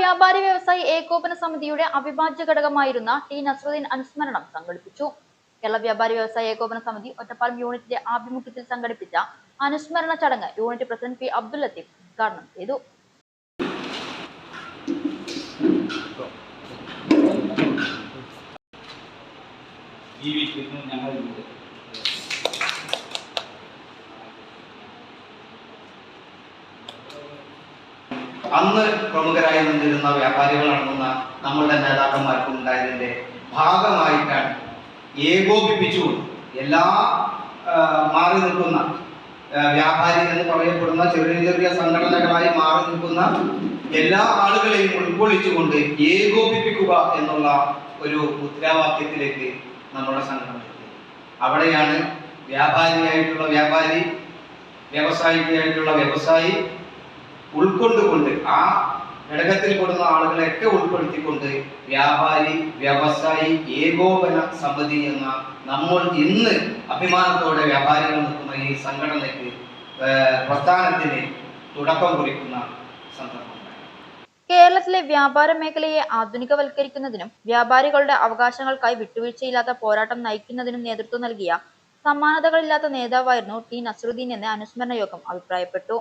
വ്യാപാരി വ്യവസായി ഏകോപന സമിതിയുടെ അവിഭാജ്യ ഘടകമായിരുന്ന ടി നസ്രുദ്ദീൻ അനുസ്മരണം സംഘടിപ്പിച്ചു. കേരള വ്യാപാരി വ്യവസായി ഏകോപന സമിതി ഒറ്റപ്പാലം യൂണിറ്റിന്റെ ആഭിമുഖ്യത്തിൽ സംഘടിപ്പിച്ച അനുസ്മരണ ചടങ്ങ് unit president P Abdul Latheef ഉദ്ഘാടനം ചെയ്തു. ജീവിക്കുന്നു ഞങ്ങളിലൂടെ അന്ന് പ്രമുഖരായി നിന്നിരുന്ന വ്യാപാരികൾ അടങ്ങുന്ന നമ്മളുടെ നേതാക്കന്മാർക്കും ഉണ്ടായതിന്റെ ഭാഗമായിട്ടാണ് ഏകോപിപ്പിച്ചുകൊണ്ട് എല്ലാ മാറി നിൽക്കുന്ന വ്യാപാരി എന്ന് പറയപ്പെടുന്ന ചെറിയ ചെറിയ സംഘടനകളായി മാറി നിൽക്കുന്ന എല്ലാ ആളുകളെയും ഉൾക്കൊള്ളിച്ചുകൊണ്ട് ഏകോപിപ്പിക്കുക എന്നുള്ള ഒരു മുദ്രാവാക്യത്തിലേക്ക് നമ്മുടെ സംഘടന. അവിടെയാണ് വ്യാപാരിയായിട്ടുള്ള വ്യാപാരി വ്യവസായിയായിട്ടുള്ള വ്യവസായി ഉൾക്കൊണ്ടുകൊണ്ട് ആ ഘടകത്തിൽ പെടുന്ന ആളുകളെയൊക്കെ ഉൾപ്പെടുത്തിക്കൊണ്ട് വ്യാപാരി വ്യവസായി ഏകോപന സമിതി എന്ന നമ്മൾ ഇന്ന് അഭിമാനത്തോടെ വ്യാപാരികൾ നിൽക്കുന്ന ഈ സംഘടനയ്ക്ക് പ്രസ്ഥാനത്തിന് തുടക്കം കുറിക്കുന്ന സന്ദർഭം കേരളത്തിലെ വ്യാപാര മേഖലയെ ആധുനികവൽക്കരിക്കുന്നതിനും വ്യാപാരികളുടെ അവകാശങ്ങൾക്കായി വിട്ടുവീഴ്ചയില്ലാത്ത പോരാട്ടം നയിക്കുന്നതിനും നേതൃത്വം നൽകിയ സമാനതകളില്ലാത്ത നേതാവായിരുന്നു ടി. നസറുദ്ദീൻ എന്ന് അനുസ്മരണ യോഗം അഭിപ്രായപ്പെട്ടു.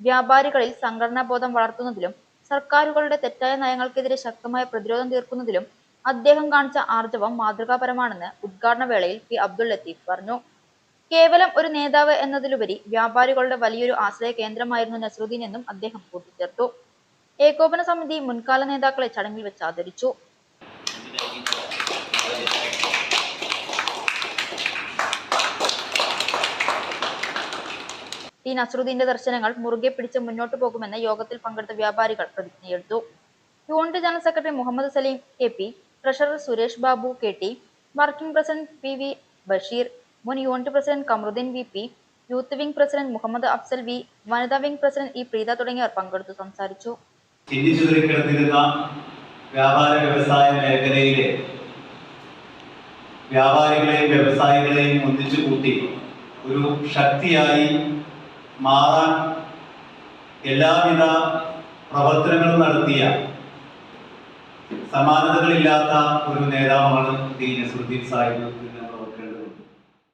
വ്യാപാരികളിൽ സംഘടനാ ബോധം വളർത്തുന്നതിലും സർക്കാരുകളുടെ തെറ്റായ നയങ്ങൾക്കെതിരെ ശക്തമായ പ്രതിരോധം തീർക്കുന്നതിലും അദ്ദേഹം കാണിച്ച ആർജവം മാതൃകാപരമാണെന്ന് ഉദ്ഘാടന വേളയിൽ പി അബ്ദുൾ ലത്തീഫ് പറഞ്ഞു. കേവലം ഒരു നേതാവ് എന്നതിലുപരി വ്യാപാരികളുടെ വലിയൊരു ആശ്രയ കേന്ദ്രമായിരുന്നു നസറുദ്ദീൻ എന്നും അദ്ദേഹം കൂട്ടിച്ചേർത്തു. ഏകോപന സമിതി മുൻകാല നേതാക്കളെ ചടങ്ങിൽ വെച്ച് ആദരിച്ചു. ടി നസറുദ്ദീന്റെ ദർശനങ്ങൾ മുറുകെ പിടിച്ച് മുന്നോട്ട് പോകുമെന്ന് യോഗത്തിൽ പങ്കെടുത്ത വ്യാപാരികൾ പ്രതിജ്ഞയെടുത്തു unit general secretary Muhammad Saleem K P treasurer Suresh Babu K T working president P V Basheer മുൻ unit president Kamaruddeen V P youth wing president Muhammad Afsal V വനിതാ വിംഗ് പ്രസിഡന്റ് ഇ പ്രീത തുടങ്ങിയവർ പങ്കെടുത്തു സംസാരിച്ചു. വ്യാപാര വ്യവസായ മേഖലയിലെ വ്യാപാരികളെയും വ്യവസായികളെയും ഒന്നിച്ചു കൂട്ടി ഒരു ശക്തിയായി മാറാൻ എല്ലാവിധ പ്രവർത്തനങ്ങളും നടത്തിയ സമാനതകളില്ലാത്ത ഒരു നേതാവാണ് ഡി നസറുദ്ദീൻ സാഹിബ്.